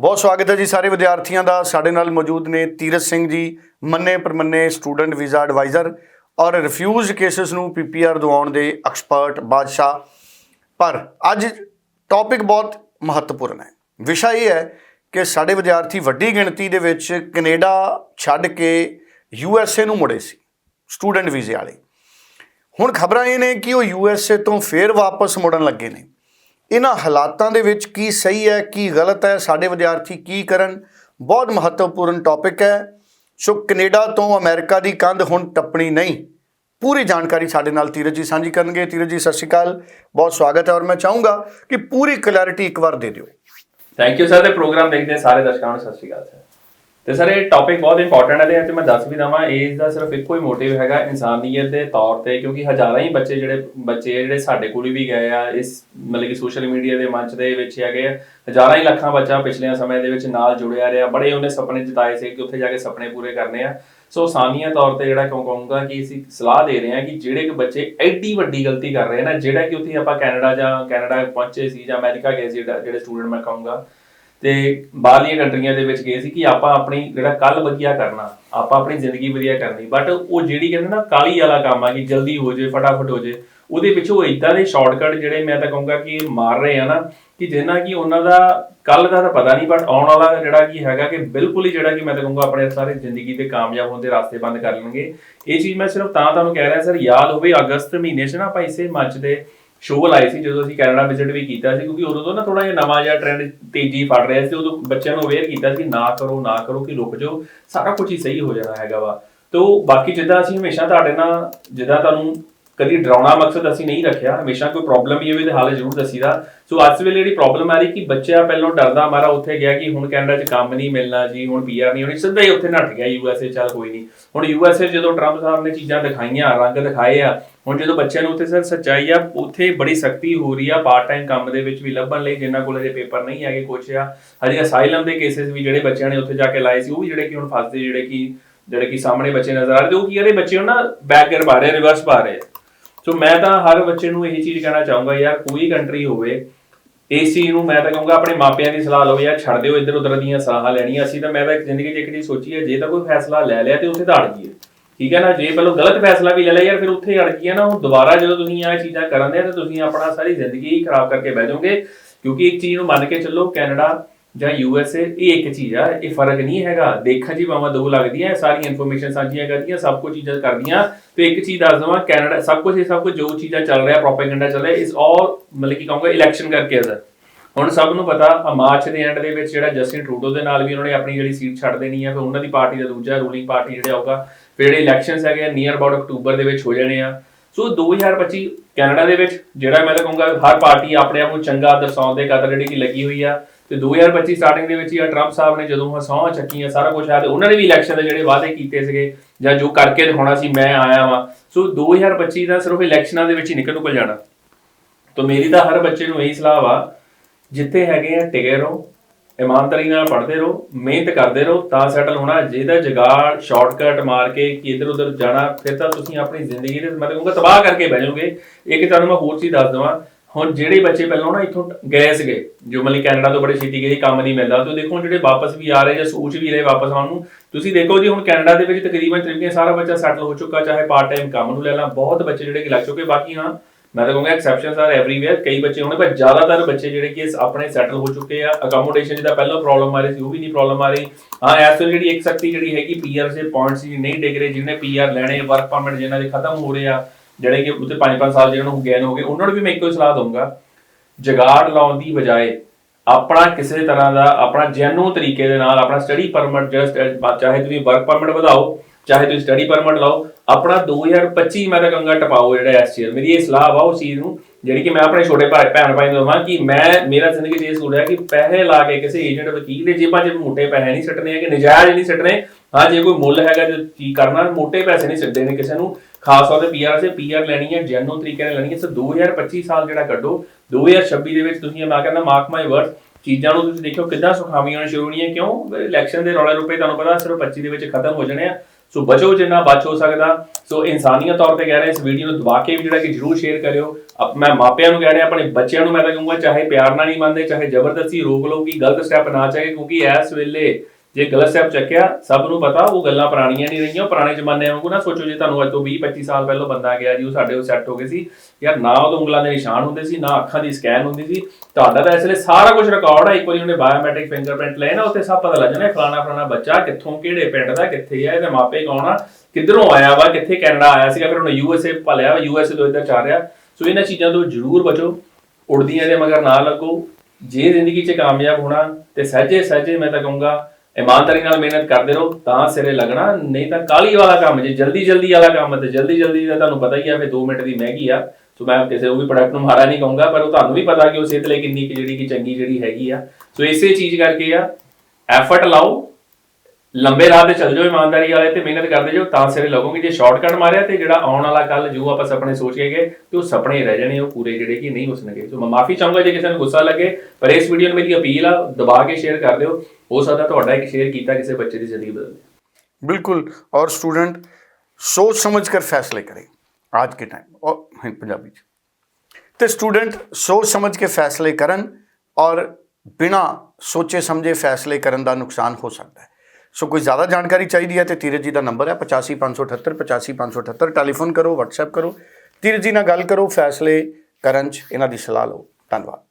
ਬਹੁਤ ਸਵਾਗਤ ਹੈ ਜੀ ਸਾਰੇ ਵਿਦਿਆਰਥੀਆਂ ਦਾ। ਸਾਡੇ ਨਾਲ ਮੌਜੂਦ ਨੇ ਤੀਰਤ ਸਿੰਘ ਜੀ, ਮੰਨੇ ਪਰਮੰਨੇ ਸਟੂਡੈਂਟ ਵੀਜ਼ਾ ਐਡਵਾਈਜ਼ਰ ਔਰ ਰਿਫਿਊਜ਼ਡ ਕੇਸਸ ਨੂੰ ਪੀਪੀਆਰ ਦਵਾਉਣ ਦੇ ਐਕਸਪਰਟ ਬਾਦਸ਼ਾਹ। ਪਰ ਅੱਜ ਟੌਪਿਕ ਬਹੁਤ ਮਹੱਤਵਪੂਰਨ ਹੈ। ਵਿਸ਼ਾ ਇਹ ਹੈ ਕਿ ਸਾਡੇ ਵਿਦਿਆਰਥੀ ਵੱਡੀ ਗਿਣਤੀ ਦੇ ਵਿੱਚ ਕੈਨੇਡਾ ਛੱਡ ਕੇ ਯੂ ਐਸ ਏ ਨੂੰ ਮੁੜੇ ਸੀ, ਸਟੂਡੈਂਟ ਵੀਜ਼ੇ ਵਾਲੇ। ਹੁਣ ਖਬਰਾਂ ਇਹ ਨੇ ਕਿ ਉਹ ਯੂ ਐਸ ਏ ਤੋਂ ਫੇਰ ਵਾਪਸ ਮੁੜਨ ਲੱਗੇ ਨੇ। ਇਹਨਾਂ ਹਾਲਾਤਾਂ ਦੇ ਵਿੱਚ ਕੀ ਸਹੀ ਹੈ, ਕੀ ਗਲਤ ਹੈ, ਸਾਡੇ ਵਿਦਿਆਰਥੀ ਕੀ ਕਰਨ? ਬਹੁਤ ਮਹੱਤਵਪੂਰਨ ਟੌਪਿਕ ਹੈ। ਸੋ ਕੈਨੇਡਾ ਤੋਂ ਅਮਰੀਕਾ ਦੀ ਕੰਧ ਹੁਣ ਟੱਪਣੀ ਨਹੀਂ। ਪੂਰੀ ਜਾਣਕਾਰੀ ਸਾਡੇ ਨਾਲ ਧੀਰਜ ਜੀ ਸਾਂਝੀ ਕਰਨਗੇ। ਧੀਰਜ ਜੀ ਸਤਿ ਸ਼੍ਰੀ ਅਕਾਲ। ਬਹੁਤ ਸਵਾਗਤ ਹੈ ਔਰ ਮੈਂ ਚਾਹੂੰਗਾ ਕਿ ਪੂਰੀ ਕਲੈਰਿਟੀ ਇੱਕ ਵਾਰ ਦੇ ਦਿਓ। ਥੈਂਕ ਯੂ ਸਰ ਤੇ ਪ੍ਰੋਗਰਾਮ ਦੇਖਦੇ ਸਾਰੇ ਦਰਸ਼ਕਾਂ ਨੂੰ। ਸਤਿ ਸ਼੍ਰੀ ਅਕਾਲ ਸਰ ਤੇ ਸਰ, ਇਹ ਟੌਪਿਕ ਬਹੁਤ ਇੰਪੋਰਟੈਂਟ ਹੈ ਤੇ ਅੱਜ ਮੈਂ ਦੱਸ ਵੀ ਦਵਾਂ ਇਸ ਦਾ ਸਿਰਫ ਇੱਕੋ ਹੀ ਮੋਟਿਵ ਹੈਗਾ ਇਨਸਾਨੀਅਤ ਦੇ ਤੌਰ ਤੇ, ਕਿਉਂਕਿ ਹਜ਼ਾਰਾਂ ਹੀ ਬੱਚੇ ਜਿਹੜੇ ਬੱਚੇ ਜਿਹੜੇ ਸਾਡੇ ਕੋਲ ਵੀ ਗਏ ਆ, ਇਸ ਮਤਲਬ ਕਿ ਸੋਸ਼ਲ ਮੀਡੀਆ ਦੇ ਮੰਚ ਦੇ ਵਿੱਚ ਹੈਗੇ ਆ। ਹਜ਼ਾਰਾਂ ਹੀ ਲੱਖਾਂ ਬੱਚਾ ਪਿਛਲੇ ਸਮੇਂ ਦੇ ਵਿੱਚ ਨਾਲ ਜੁੜਿਆ ਰਿਹਾ, ਬੜੇ ਉਹਨੇ ਸੁਪਨੇ ਜਿਤਾਏ ਸੀ ਕਿ ਉੱਥੇ ਜਾ ਕੇ ਸੁਪਨੇ ਪੂਰੇ ਕਰਨੇ ਆ। ਸੋ ਸਾਨੀਆ ਤੌਰ ਤੇ ਜਿਹੜਾ ਕਿਉਂ ਕਹੂੰਗਾ ਕਿ ਅਸੀਂ ਸਲਾਹ ਦੇ ਰਹੇ ਹਾਂ ਕਿ ਜਿਹੜੇ ਕਿ ਬੱਚੇ ਐਡੀ ਵੱਡੀ ਗਲਤੀ ਕਰ ਰਹੇ ਨਾ ਜਿਹੜਾ ਕਿ ਉੱਥੇ ਆਪਾਂ ਕੈਨੇਡਾ ਜਾਂ ਕੈਨੇਡਾ ਪਹੁੰਚੇ ਸੀ ਜਾਂ ਅਮਰੀਕਾ ਗਏ ਸੀ, ਜਿਹੜੇ ਸਟੂਡੈਂਟ ਮੈਂ ਕਹੂੰਗਾ ਤੇ ਬਾਹਰਲੀਆਂ ਕੰਟਰੀਆਂ ਦੇ ਵਿੱਚ ਗਏ ਸੀ ਕਿ ਆਪਾਂ ਆਪਣੀ ਜਿਹੜਾ ਕੱਲ ਵਧੀਆ ਕਰਨਾ, ਆਪਾਂ ਆਪਣੀ ਜ਼ਿੰਦਗੀ ਵਧੀਆ ਕਰਨੀ। ਬਟ ਉਹ ਜਿਹੜੀ ਕਹਿੰਦੇ ਨਾ ਕਾਲੀ ਵਾਲਾ ਕੰਮ ਆ ਕਿ ਜਲਦੀ ਹੋ ਜੇ, ਫਟਾਫਟ ਹੋ ਜੇ, ਉਹਦੇ ਪਿੱਛੋਂ ਇਦਾਂ ਦੇ ਸ਼ਾਰਟਕਟ ਜਿਹੜੇ ਮੈਂ ਤਾਂ ਕਹੂੰਗਾ ਕਿ ਮਾਰ ਰਹੇ ਆ ਨਾ, ਕਿ ਜਿੰਨਾ ਕਿ ਉਹਨਾਂ ਦਾ ਕੱਲ ਦਾ ਤਾਂ ਪਤਾ ਨਹੀਂ ਬਟ ਆਉਣ ਵਾਲਾ ਜਿਹੜਾ ਕੀ ਹੈਗਾ ਕਿ ਬਿਲਕੁਲ ਹੀ ਜਿਹੜਾ ਕਿ ਮੈਂ ਤਾਂ ਕਹੂੰਗਾ ਆਪਣੇ ਸਾਰੇ ਜ਼ਿੰਦਗੀ ਤੇ ਕਾਮਯਾਬ ਹੋਣ ਦੇ ਰਾਸਤੇ ਬੰਦ ਕਰ ਲੈਣਗੇ। ਇਹ ਚੀਜ਼ ਮੈਂ ਸਿਰਫ ਤਾਂ ਤੁਹਾਨੂੰ ਕਹਿ ਰਿਹਾ, ਸਰ, ਯਾਦ ਹੋਵੇ ਅਗਸਤ ਮਹੀਨੇ 'ਚ ਨਾ ਆਪਾਂ ਇਸੇ ਮੰਚ ਦੇ ਸ਼ੋਅ ਲਾਏ ਸੀ, ਜਦੋਂ ਅਸੀਂ ਕੈਨੇਡਾ ਵਿਜ਼ਿਟ ਵੀ ਕੀਤਾ ਸੀ, ਕਿਉਂਕਿ ਉਦੋਂ ਤੋਂ ਨਾ ਥੋੜਾ ਜਿਹਾ ਨਵਾਂ ਜਿਹਾ ਟ੍ਰੈਂਡ ਤੇਜ਼ੀ ਫੜ ਰਿਹਾ ਸੀ, ਉਦੋਂ ਬੱਚਿਆਂ ਨੂੰ ਅਵੇਅਰ ਕੀਤਾ ਸੀ ਨਾ ਕਰੋ ਨਾ ਕਰੋ, ਕਿ ਰੁਕ ਜਾਓ, ਸਾਰਾ ਕੁਝ ਹੀ ਸਹੀ ਹੋ ਜਾਣਾ ਹੈਗਾ ਵਾ। ਤੋ ਬਾਕੀ ਜਿੱਦਾਂ ਅਸੀਂ ਹਮੇਸ਼ਾ ਤੁਹਾਡੇ ਨਾਲ, ਜਿੱਦਾਂ ਤੁਹਾਨੂੰ ਕਦੀ ਡਰਾਉਣਾ ਮਕਸਦ ਅਸੀਂ ਨਹੀਂ ਰੱਖਿਆ, ਹਮੇਸ਼ਾ ਕੋਈ ਪ੍ਰੋਬਲਮ ਹੀ ਹੋਵੇ ਤੇ ਹਾਲੇ ਜ਼ਰੂਰ ਦੱਸੀਦਾ। ਸੋ ਅੱਜ ਵੇਲੇ ਜਿਹੜੀ ਪ੍ਰੋਬਲਮ ਆ ਰਹੀ ਕਿ ਬੱਚਾ ਪਹਿਲਾਂ ਡਰਦਾ ਮਾਰਾ ਉੱਥੇ ਗਿਆ ਕਿ ਹੁਣ ਕੈਨੇਡਾ 'ਚ ਕੰਮ ਨਹੀਂ ਮਿਲਣਾ ਜੀ, ਹੁਣ ਪੀਆਰ ਨਹੀਂ ਹੋਣੀ, ਸਿੱਧਾ ਹੀ ਉੱਥੇ ਨੱਠ ਗਿਆ ਯੂਐਸਏ ਚੱਲ ਕੋਈ ਨਹੀਂ। ਹੁਣ ਯੂਐਸਏ ਜਦੋਂ ਟਰੰਪ ਸਾਹਿਬ ਨੇ ਚੀਜ਼ਾਂ ਦਿਖਾਈਆਂ, ਰੰਗ ਦਿਖਾਏ ਆ, ਹੁਣ ਜਦੋਂ ਬੱਚਿਆਂ ਨੂੰ ਉੱਥੇ ਸਰ ਸੱਚਾਈ ਆ, ਉੱਥੇ ਬੜੀ ਸਖਤੀ ਹੋ ਰਹੀ ਆ ਪਾਰਟ ਟਾਈਮ ਕੰਮ ਦੇ ਵਿੱਚ ਵੀ ਲੱਭਣ ਲਈ ਜਿਨ੍ਹਾਂ ਕੋਲ ਅਜੇ ਪੇਪਰ ਨਹੀਂ ਹੈਗੇ ਕੁਛ ਆ। ਹਜੇ ਅਸਾਈਲਮ ਦੇ ਕੇਸਿਸ ਵੀ ਜਿਹੜੇ ਬੱਚਿਆਂ ਨੇ ਉੱਥੇ ਜਾ ਕੇ ਲਾਏ ਸੀ, ਉਹ ਵੀ ਜਿਹੜੇ ਕਿ ਹੁਣ ਫਸਦੇ, ਜਿਹੜੇ ਕਿ ਜਿਹੜੇ ਕਿ ਸਾਹਮਣੇ ਬੱਚੇ ਨਜ਼ਰ ਆ ਰਹੇ ਉਹ ਕੀ ਆ ਰਹੇ? ਬੱਚੇ ਹੁਣ ਨਾ ਬੈਕ ਗੇਅਰ ਪਾ ਰਹੇ ਰਿਵਰਸ ਪਾ ਰਹੇ। ਸੋ ਮੈਂ ਤਾਂ ਹਰ ਬੱਚੇ ਨੂੰ ਇਹੀ ਚੀਜ਼ ਕਹਿਣਾ ਚਾਹੂੰਗਾ ਯਾਰ, ਕੋਈ ਕੰਟਰੀ ਹੋਵੇ ਇਸ ਚੀਜ਼ ਨੂੰ ਮੈਂ ਤਾਂ ਕਹੂੰਗਾ ਆਪਣੇ ਮਾਪਿਆਂ ਦੀ ਸਲਾਹ ਲਓ, ਯਾਰ ਛੱਡ ਦਿਓ ਇੱਧਰ ਉੱਧਰ ਦੀਆਂ ਸਲਾਹਾਂ ਲੈਣੀਆਂ, ਅਸੀਂ ਤਾਂ ਮੈਂ ਤਾਂ ਇੱਕ ਜ਼ਿੰਦਗੀ 'ਚ ਇੱਕ ਚੀਜ਼ ਸੋਚੀ ਹੈ ਜੇ ਤਾਂ ਕੋਈ ਫੈਸਲਾ ਲੈ ਲਿਆ ਤੇ ਉੱਥੇ ਤਾਂ ਅੜ ਜਾਈਏ ਠੀਕ ਹੈ ਨਾ, ਜੇ ਪਹਿਲਾਂ ਗਲਤ ਫੈਸਲਾ ਵੀ ਲੈ ਲਿਆ ਯਾਰ, ਫਿਰ ਉੱਥੇ ਅੜ ਗਈਏ ਨਾ ਉਹ ਦੁਬਾਰਾ ਜਦੋਂ ਤੁਸੀਂ ਇਹ ਚੀਜ਼ਾਂ ਕਰਨ ਦੇ ਤਾਂ ਤੁਸੀਂ ਆਪਣਾ ਸਾਰੀ ਜ਼ਿੰਦਗੀ ਹੀ ਖਰਾਬ ਕਰਕੇ ਬਹਿ ਜਾਓਗੇ, ਕਿਉਂਕਿ ਇੱਕ ਚੀਜ਼ ਨੂੰ ਮੰਨ ਕੇ ਚੱਲੋ, ਕੈਨੇਡਾ ਜਾਂ ਯੂ ਐਸ ਏ ਇਹ ਇੱਕ ਚੀਜ਼ ਆ, ਇਹ ਫ਼ਰਕ ਨਹੀਂ ਹੈਗਾ। ਦੇਖਾਂ ਜੀ ਭਾਵੇਂ ਦੋ ਲੱਗਦੀਆਂ, ਇਹ ਸਾਰੀਆਂ ਇਨਫੋਰਮੇਸ਼ਨ ਸਾਂਝੀਆਂ ਕਰਦੀਆਂ, ਸਭ ਕੁਝ ਚੀਜ਼ਾਂ ਕਰਦੀਆਂ। ਤੇ ਇੱਕ ਚੀਜ਼ ਦੱਸ ਦਵਾਂ ਕੈਨੇਡਾ ਸਭ ਕੁਝ, ਇਹ ਸਭ ਕੁਝ ਜੋ ਚੀਜ਼ਾਂ ਚੱਲ ਰਿਹਾ ਪ੍ਰੋਪੇਗੈਂਡਾ ਚੱਲ ਰਿਹਾ ਇਸ ਆਲ ਮਤਲਬ ਕਿ ਕਹੂੰਗਾ ਇਲੈਕਸ਼ਨ ਕਰਕੇ ਅਸਰ ਹੁਣ ਸਭ ਨੂੰ ਪਤਾ, ਆ ਮਾਰਚ ਦੇ ਐਂਡ ਦੇ ਵਿੱਚ ਜਿਹੜਾ ਜਸਟਿਨ ਟਰੂਡੋ ਦੇ ਨਾਲ ਵੀ ਉਹਨਾਂ ਨੇ ਆਪਣੀ ਜਿਹੜੀ ਸੀਟ ਛੱਡ ਦੇਣੀ ਆ, ਫਿਰ ਉਹਨਾਂ ਦੀ ਪਾਰਟੀ ਦਾ ਦੂਜਾ ਰੂਲਿੰਗ ਪਾਰਟੀ ਜਿਹੜਾ ਆਊਗਾ, ਫਿਰ ਜਿਹੜੇ ਇਲੈਕਸ਼ਨਸ ਹੈਗੇ ਆ ਨੀਅਰ ਅਬਾਊਟ ਅਕਤੂਬਰ ਦੇ ਵਿੱਚ ਹੋ ਜਾਣੇ ਆ। ਸੋ 2025 ਕੈਨੇਡਾ ਦੇ ਵਿੱਚ, ਜਿਹੜਾ ਮੈਂ ਤਾਂ ਕਹੂੰਗਾ, ਹਰ ਪਾਰਟੀ ਆਪਣੇ ਆਪ ਨੂੰ ਚੰਗਾ ਦਰਸਾਉਣ ਦੇ ਕਦਰ ਜਿਹੜੀ ਕਿ ਲੱਗੀ ਹੋਈ ਆ। ਤੇ 2025 ਸਟਾਰਟਿੰਗ ਦੇ ਵਿੱਚ ਹੀ ਆ ਟਰੰਪ ਸਾਹਿਬ ਨੇ ਜਦੋਂ ਹਸਾਵਾਂ ਚੱਕੀਆਂ, ਸਾਰਾ ਕੁਝ ਆ ਤੇ ਉਹਨਾਂ ਨੇ ਵੀ ਇਲੈਕਸ਼ਨ ਦੇ ਜਿਹੜੇ ਵਾਅਦੇ ਕੀਤੇ ਸੀਗੇ, ਜਾਂ ਜੋ ਕਰਕੇ ਦਿਖਾਉਣਾ ਸੀ, ਮੈਂ ਆਇਆ ਵਾਂ। ਸੋ 2025 ਦਾ ਸਿਰਫ ਇਲੈਕਸ਼ਨਾਂ ਦੇ ਵਿੱਚ ਹੀ ਨਿਕਲ ਨਿਕਲ ਜਾਣਾ। ਤਾਂ ਮੇਰੀ ਤਾਂ ਹਰ ਬੱਚੇ ਨੂੰ ਇਹੀ ਸਲਾਹ ਵਾ, ਜਿੱਥੇ ਹੈਗੇ ਆ, ਟਿਕੇ ਰਹੋ, ਇਮਾਨਦਾਰੀ ਨਾਲ ਪੜ੍ਹਦੇ ਰਹੋ, ਮਿਹਨਤ ਕਰਦੇ ਰਹੋ, ਤਾਂ ਸੈਟਲ ਹੋਣਾ। ਜਿਹਦਾ ਜਗਾੜ ਸ਼ਾਰਟਕਟ ਮਾਰ ਕੇ ਕਿ ਇਧਰ ਉਧਰ ਜਾਣਾ, ਫਿਰ ਤਾਂ ਤੁਸੀਂ ਆਪਣੀ ਜ਼ਿੰਦਗੀ ਦੇ ਮੈਂ ਤਾਂ ਕਹੂੰਗਾ ਤਬਾਹ ਕਰਕੇ ਬਹਿ ਜਾਓਗੇ। ਇੱਕ ਤੁਹਾਨੂੰ ਮੈਂ ਹੋਰ ਚੀਜ਼ ਦੱਸ ਦਵਾਂ ਹੁਣ ਜਿਹੜੇ ਬੱਚੇ ਪਹਿਲਾਂ ਨਾ ਇੱਥੋਂ ਗਏ ਸੀਗੇ, ਜੋ ਮਤਲਬ ਕੈਨੇਡਾ ਤੋਂ ਬੜੇ ਛੇਤੀ ਗਏ, ਕੰਮ ਨਹੀਂ ਮਿਲਦਾ, ਤੇ ਦੇਖੋ ਜਿਹੜੇ ਵਾਪਸ ਵੀ ਆ ਰਹੇ ਜਾਂ ਸੋਚ ਵੀ ਰਹੇ ਵਾਪਸ ਆਉਣ ਨੂੰ, ਤੁਸੀਂ ਦੇਖੋ ਜੀ ਹੁਣ ਕੈਨੇਡਾ ਦੇ ਵਿੱਚ ਤਕਰੀਬਨ ਤਰੀਕੇ ਸਾਰਾ ਬੱਚਾ ਸੈਟਲ ਹੋ ਚੁੱਕਾ, ਚਾਹੇ ਪਾਰਟ ਟਾਈਮ ਕੰਮ ਨੂੰ ਲੈ ਲਾਂ, ਬਹੁਤ ਬੱਚੇ ਜਿਹੜੇ ਕਿ ਲੱਗ ਚੁੱਕੇ, ਬਾਕੀ ਹਾਂ, ਮੈਂ ਤਾਂ ਕਹੂੰਗਾ ਐਕਸੈਪਸ਼ਨਸ ਆਰ ਐਵਰੀਵੇਅਰ ਕਈ ਬੱਚੇ ਹੋਣੇ ਪਰ ਜ਼ਿਆਦਾਤਰ ਬੱਚੇ ਜਿਹੜੇ ਕਿ ਆਪਣੇ ਸੈਟਲ ਹੋ ਚੁੱਕੇ ਆ ਅਕਮੋਡੇਸ਼ਨ ਜਿਹਦਾ ਪਹਿਲਾਂ ਪ੍ਰੋਬਲਮ ਆ ਰਹੀ ਸੀ, ਉਹ ਵੀ ਨਹੀਂ ਪ੍ਰੋਬਲਮ ਆ ਰਹੀ। ਹਾਂ ਐਸ ਵੇਲੇ ਜਿਹੜੀ ਇੱਕ ਸ਼ਕਤੀ ਜਿਹੜੀ ਹੈਗੀ ਪੀਆਰ ਦੇ ਪੁਆਇੰਟਸ ਨਹੀਂ ਡਿਗ ਰਹੇ, ਜਿਹਨੇ ਪੀਆਰ ਲੈਣੇ ਵਰਕ ਪਰਮਿਟ ਜਿਹਨਾਂ ਦੇ ਖਤਮ ਹੋ ਰਹੇ ਆ ਜਿਹੜੇ ਕਿ ਉੱਤੇ 5-5 ਸਾਲ ਜਿਹਨਾਂ ਨੂੰ ਗਏ ਹੋ ਗਏ, ਉਹਨਾਂ ਨੂੰ ਵੀ ਮੈਂ ਇੱਕੋ ਹੀ ਸਲਾਹ ਦਊਂਗਾ। ਜਗਾੜ ਲਾਉਣ ਦੀ ਬਜਾਏ ਆਪਣਾ ਕਿਸੇ ਤਰ੍ਹਾਂ ਦਾ, ਆਪਣਾ ਜੈਨੂਨ ਤਰੀਕੇ ਦੇ ਨਾਲ, ਆਪਣਾ ਸਟੱਡੀ ਪਰਮਿਟ ਜਸਟ ਚਾਹੇ ਤੁਸੀਂ ਵਰਕ ਪਰਮਿਟ ਵਧਾਓ, ਚਾਹੇ ਤੁਸੀਂ ਸਟੱਡੀ ਪਰਮਿਟ ਲਾਓ, ਆਪਣਾ 2025 ਮੈਂ ਤਾਂ ਕਹਾਂਗਾ ਟਪਾਓ ਜਿਹੜਾ ਇਸ ਚੀਜ਼ ਮੇਰੀ ਇਹ ਸਲਾਹ ਵਾ ਉਸ ਚੀਜ਼ ਨੂੰ ਜਿਹੜੀ ਕਿ ਮੈਂ ਆਪਣੇ ਛੋਟੇ ਭਾਈ ਭੈਣ ਭਾਈ ਨੂੰ ਦਵਾਂ ਕਿ ਮੈਂ, ਮੇਰਾ ਜ਼ਿੰਦਗੀ 'ਚ ਇਹ ਸੂਲ ਹੈ ਕਿ ਪੈਸੇ ਲਾ ਕੇ ਕਿਸੇ ਏਜੰਟ ਵਕੀਲ ਦੇ ਜੇਬਾਂ 'ਚ ਮੋਟੇ ਪੈਸੇ ਨਹੀਂ ਸੱਟਣੇ ਹੈਗੇ, ਨਜਾਇਜ਼ ਨਹੀਂ ਸੱਟਣੇ। ਹਾਂ, ਜੇ ਕੋਈ ਮੁੱਲ ਹੈਗਾ ਜੇ ਕੀ ਕਰਨਾ? ਮੋਟੇ ਪੈਸੇ ਨਹੀਂ ਸੱਟਦੇ ਨੇ ਕਿਸੇ ਨੂੰ। ਖਾਸ ਤੌਰ ਤੇ ਪੀਆਰ ਸੇ ਪੀਆਰ ਲੈਣੀ ਹੈ ਜੈਨੂਨ ਤਰੀਕੇ ਨਾਲ ਲੈਣੀ ਹੈ। ਸੋ 2025 ਸਾਲ ਜਿਹੜਾ ਕੱਢੋ 2026 ਦੇ ਵਿੱਚ ਤੁਸੀਂ ਮੈਂ ਕਹਿੰਦਾ ਮਾਰਕ ਮਾਈ ਵਰਡ ਚੀਜ਼ਾਂ ਨੂੰ ਤੁਸੀਂ ਦੇਖੋ ਕਿੱਦਾਂ ਸੁਖਾਵੀਆਂ ਹੋਣੀਆਂ ਸ਼ੁਰੂ ਹੋਣੀਆਂ, ਕਿਉਂ? ਇਲੈਕਸ਼ਨ ਦੇ ਰੌਲੇ ਰੁਪਏ ਤੁਹਾਨੂੰ ਪਤਾ, ਸਿਰਫ 25 ਦੇ ਵਿੱਚ ਖਤਮ ਹੋ ਜਾਣੇ ਆ। ਸੋ ਬਚੋ ਜਿੰਨਾ ਬਚ ਹੋ ਸਕਦਾ ਸੋ ਇਨਸਾਨੀਅਤ ਤੌਰ ਤੇ ਕਹਿ ਰਹੇ ਇਸ ਵੀਡੀਓ ਨੂੰ ਦਬਾ ਕੇ ਵੀ ਜਿਹੜਾ ਕਿ ਜਰੂਰ ਸ਼ੇਅਰ ਕਰਿਓ ਅਪ- ਮੈਂ ਮਾਪਿਆਂ ਨੂੰ ਕਹਿ ਰਿਹਾ ਆਪਣੇ ਬੱਚਿਆਂ ਨੂੰ ਮੈਂ ਤਾਂ ਕਹੂੰਗਾ ਚਾਹੇ ਪਿਆਰ ਨਾਲ ਨਹੀਂ ਮੰਨਦੇ ਚਾਹੇ ਜ਼ਬਰਦਸਤੀ ਰੋਕ ਲਓ ਕਿ ਗਲਤ ਸਟੈਪ ਨਾ ਚਾਹੇ ਕਿਉਂਕਿ ਇਸ ਵੇਲੇ ਜੇ ਗਲਤ ਸਟੈਪ ਚੱਕਿਆ, ਸਭ ਨੂੰ ਪਤਾ, ਉਹ ਗੱਲਾਂ ਪੁਰਾਣੀਆਂ ਨਹੀਂ ਰਹੀਆਂ ਪੁਰਾਣੇ ਜ਼ਮਾਨੇ ਵਾਂਗੂ ਨਾ ਸੋਚੋ, ਜੇ ਤੁਹਾਨੂੰ ਅੱਜ ਤੋਂ 20 25 ਸਾਲ ਪਹਿਲਾਂ ਬੰਦਾ ਗਿਆ ਜੀ, ਉਹ ਸਾਡੇ ਉਹ ਸੈੱਟ ਹੋ ਗਏ ਸੀ, ਯਾਰ ਨਾ ਉਹ ਉਂਗਲਾਂ ਦੇ ਨਿਸ਼ਾਨ ਹੁੰਦੇ ਸੀ, ਨਾ ਅੱਖਾਂ ਦੀ ਸਕੈਨ ਹੁੰਦੀ ਸੀ, ਤੁਹਾਡਾ ਤਾਂ ਇਸ ਵੇਲੇ ਸਾਰਾ ਕੁਝ ਰਿਕਾਰਡ ਹੈ ਇੱਕ ਵਾਰੀ ਉਹਨੇ ਬਾਇਓਮੈਟ੍ਰਿਕ ਫਿੰਗਰਪ੍ਰਿੰਟ ਲਏ ਨਾ, ਉੱਥੇ ਸਭ ਪਤਾ ਲੱਗ ਜਾਣਾ ਫਲਾਣਾ ਫਲਾਣਾ ਬੱਚਾ ਕਿੱਥੋਂ, ਕਿਹੜੇ ਪਿੰਡ ਦਾ, ਕਿੱਥੇ ਆ, ਇਹਦੇ ਮਾਪੇ ਕੌਣ ਆ, ਕਿੱਧਰੋਂ ਆਇਆ ਵਾ, ਕਿੱਥੇ ਕੈਨੇਡਾ ਆਇਆ ਸੀਗਾ, ਫਿਰ ਉਹਨੇ ਯੂਐਸਏ ਭਲਿਆ ਵਾ ਯੂਐਸਏ ਤੋਂ ਇੱਧਰ ਜਾ ਰਿਹਾ, ਸੋ ਇਹਨਾਂ ਚੀਜ਼ਾਂ ਤੋਂ ਜ਼ਰੂਰ ਬਚੋ, ਉੜਦੀਆਂ ਦੇ ਮਗਰ ਨਾ ਲੱਗੋ, ਜੇ ਜ਼ਿੰਦਗੀ 'ਚ ਕਾਮਯਾਬ ਹੋਣਾ, ਤੇ ਸਹਜੇ ਸਹਜੇ ਮੈਂ ਤਾਂ ਕਹੂੰਗਾ ਇਮਾਨਦਾਰੀ ਨਾਲ ਮਿਹਨਤ ਕਰਦੇ ਰਹੋ, ਤਾਂ ਸਿਰੇ ਲੱਗਣਾ, ਨਹੀਂ ਤਾਂ ਕਾਲੀ ਵਾਲਾ ਕੰਮ, ਜੇ ਜਲਦੀ ਜਲਦੀ ਵਾਲਾ ਕੰਮ ਤੇ ਜਲਦੀ ਜਲਦੀ ਦਾ ਤੁਹਾਨੂੰ ਪਤਾ ਹੀ ਆ ਫਿਰ 2 ਮਿੰਟ ਦੀ ਮਹਿੰਗੀ ਆ। ਸੋ ਮੈਂ ਕਿਸੇ ਉਹ ਵੀ ਪ੍ਰੋਡਕਟ ਨੂੰ ਮਾਰਾ ਨਹੀਂ ਕਹੂੰਗਾ, ਪਰ ਉਹ ਤੁਹਾਨੂੰ ਵੀ ਪਤਾ ਕਿ ਉਹ ਸਿਹਤ ਲਈ ਕਿੰਨੀ ਕੁ ਜਿਹੜੀ ਕਿ ਚੰਗੀ ਜਿਹੜੀ ਹੈਗੀ ਆ। ਸੋ ਇਸੇ ਚੀਜ਼ ਕਰਕੇ ਆ ਐਫਰਟ ਲਾਓ ਲੰਬੇ ਰਾਹ ਤੇ ਚੱਲ ਜਾਓ ਇਮਾਨਦਾਰੀ ਵਾਲੇ ਤੇ ਮਿਹਨਤ ਕਰਦੇ ਜਾਓ ਤਾਂ ਸਿਰੇ ਲੱਗੋਗੇ ਜੇ ਸ਼ਾਰਟਕਟ ਮਾਰਿਆ ਤੇ ਜਿਹੜਾ ਆਉਣ ਵਾਲਾ ਕੱਲ ਜੋ ਆਪਾਂ ਸੁਪਨੇ ਸੋਚ ਕੇ ਗਏ ਤੇ ਉਹ ਸੁਪਨੇ ਹੀ ਰਹਿ ਜਾਣੇ ਉਹ ਪੂਰੇ ਜਿਹੜੇ ਕਿ ਨਹੀਂ ਹੋ ਸਕਣਗੇ ਸੋ ਮੈਂ ਮਾਫੀ ਚਾਹੂੰਗਾ ਜੇ ਕਿਸੇ ਨੂੰ ਗੁੱਸਾ ਲੱਗੇ ਪਰ ਇਸ ਵੀਡੀਓ ਨੂੰ ਮੇਰੀ ਅਪੀਲ ਆ ਦਬਾ ਕੇ ਸ਼ੇਅਰ ਕਰ ਦਿਓ ਹੋ ਸਕਦਾ ਤੁਹਾਡਾ ਇੱਕ ਸ਼ੇਅਰ ਕੀਤਾ ਕਿਸੇ ਬੱਚੇ ਦੀ ਜ਼ਿੰਦਗੀ ਬਦਲ ਦੇ बिल्कुल और स्टूडेंट सोच समझ कर फैसले करें आज के टाइम और हाँ, पंजाबी ਚ ਤੇ ਸਟੂਡੈਂਟ ਸੋਚ ਸਮਝ ਕੇ ਫੈਸਲੇ ਕਰਨ ਔਰ ਬਿਨਾ ਸੋਚੇ ਸਮਝੇ ਫੈਸਲੇ ਕਰਨ ਦਾ ਨੁਕਸਾਨ ਹੋ ਸਕਦਾ ਹੈ ਸੋ ਕੋਈ ਜ਼ਿਆਦਾ ਜਾਣਕਾਰੀ ਚਾਹੀਦੀ ਹੈ ਤੇ ਧੀਰਜ ਜੀ ਦਾ ਨੰਬਰ ਹੈ 85578 85578 ਟੈਲੀਫੋਨ ਕਰੋ, WhatsApp ਕਰੋ। ਧੀਰਜ ਜੀ ਨਾਲ ਗੱਲ ਕਰੋ, ਫੈਸਲੇ ਕਰਨ ਚ ਇਹਨਾਂ ਦੀ ਸਲਾਹ ਲਓ। ਧੰਨਵਾਦ।